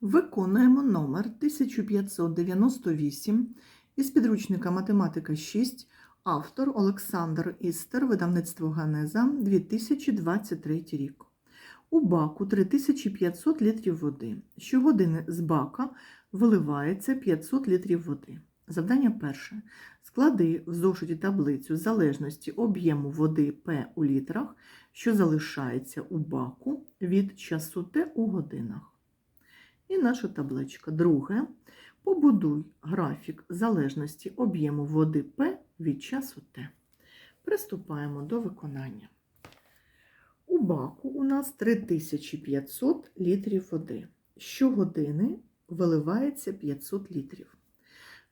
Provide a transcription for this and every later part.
Виконуємо номер 1598 із підручника Математика 6, автор Олександр Істер, видавництво Ганеза, 2023 рік. У баку 3500 літрів води. Щогодини з бака виливається 500 літрів води. Завдання перше. Склади в зошиті таблицю залежності об'єму води П у літрах, що залишається у баку від часу Т у годинах. І наша табличка. Друге. Побудуй графік залежності об'єму води П від часу Т. Приступаємо до виконання. У баку у нас 3500 літрів води. Щогодини виливається 500 літрів.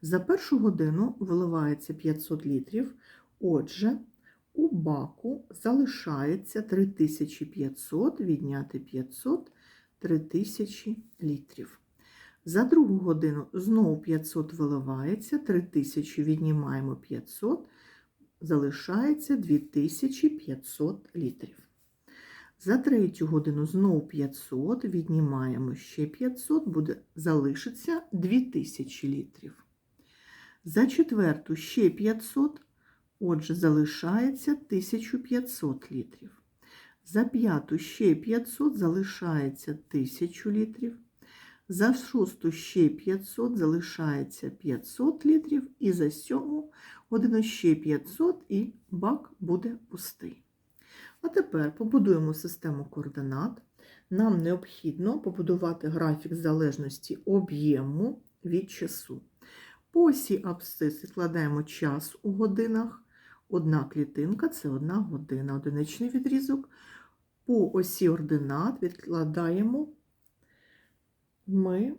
За першу годину виливається 500 літрів. Отже, у баку залишається 3500 відняти 500 3000 літрів. За другу годину знову 500 виливається, 3000 віднімаємо 500, залишається 2500 літрів. За третю годину знову 500, віднімаємо ще 500, буде залишиться 2000 літрів. За четверту ще 500, отже, залишається 1500 літрів. За п'яту ще 500 залишається 1000 літрів. За шосту ще 500 залишається 500 літрів. І за сьому годину ще 500 і бак буде пустий. А тепер побудуємо систему координат. Нам необхідно побудувати графік залежності об'єму від часу. По осі абсциси складаємо час у годинах. Одна клітинка це одна година, одиничний відрізок. По осі ординат відкладаємо ми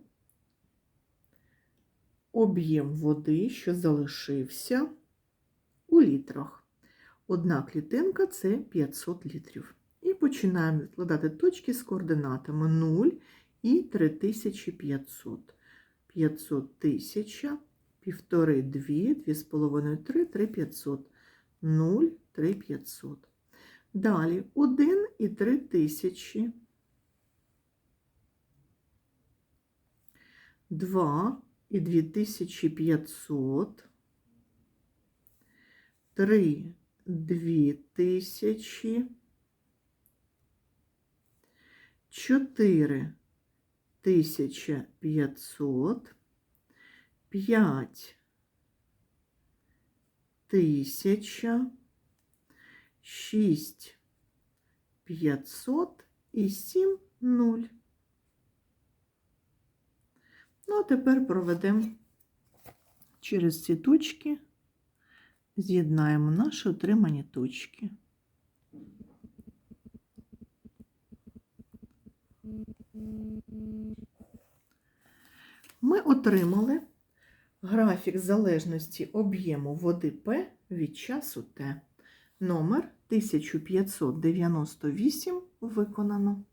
об'єм води, що залишився у літрах. Одна клітинка це 500 літрів. І починаємо відкладати точки з координатами 0 і 3500. 500 тисяча, півтори, 2, 2,5, 3, 3500. 0, 3500. Далі 1 і 3 тисячі. 2 і 2500. 3 2000. 4 1500. 5 тисяча. 6 500 і 7 0. Ну, а тепер проведемо через ці точки, з'єднаємо наші отримані точки. Ми отримали графік залежності об'єму води П від часу Т. Номер 1598 виконано.